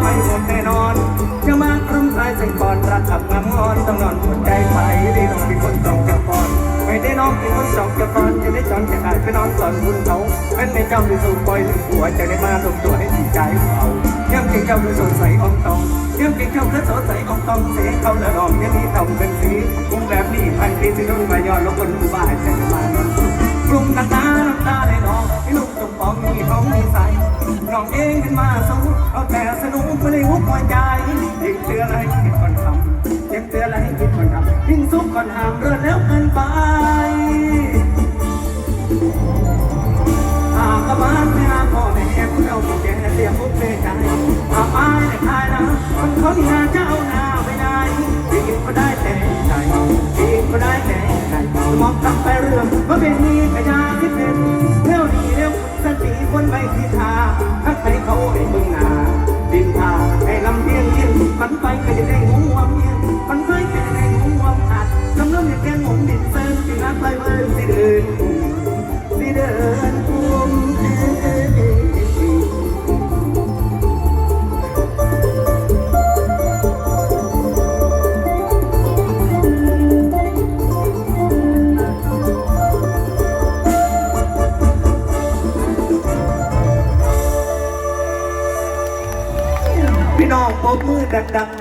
ไม่หมดแน่นอน จะมากรุ่มกายใส่ก่อนรักกับงามงอนต้องนอนหัวใจไปได้น้องเป็นคนต้องจะก่อนไม่ได้น้องเป็นคนสองจะก่อนจะได้จอนจะอายไปนอนก่อนบุญเขาเป็นในเจ้าที่สูปล่อยถึงหัวจะได้มาลงตัวให้ดีใจเขายังเก่งเจ้าคือสดใสอ่องตองยังเก่งเจ้าคือสดใสอ่องตองเสียเขาละรองยังนี้ทำเป็นสี มาสู้เอาแต่สนุกไม่ได้หุบหัวใจยิ่งเตือนให้คิดก่อนทำยิ่งเตือนให้คิดก่อนทำยิ่งซุกก่อนห้ามเรื่อแล้วเกินไปหากบ้านไม่หาพ่อแม่ผู้เราแก่เสียมุกเสียใจหากอายในทายนะคนเขาที่หาเจ้าหน้าไม่ได้ปีกก็ได้แต่ใจปีกก็ได้แต่ใจมองตั้งไปเรื่องว่าเป็นนี้กระย ดินซึ้งที่นักไปเบิ่งสิเดินสิเดินกุมเอ้พี่น้องปรบมือดังๆ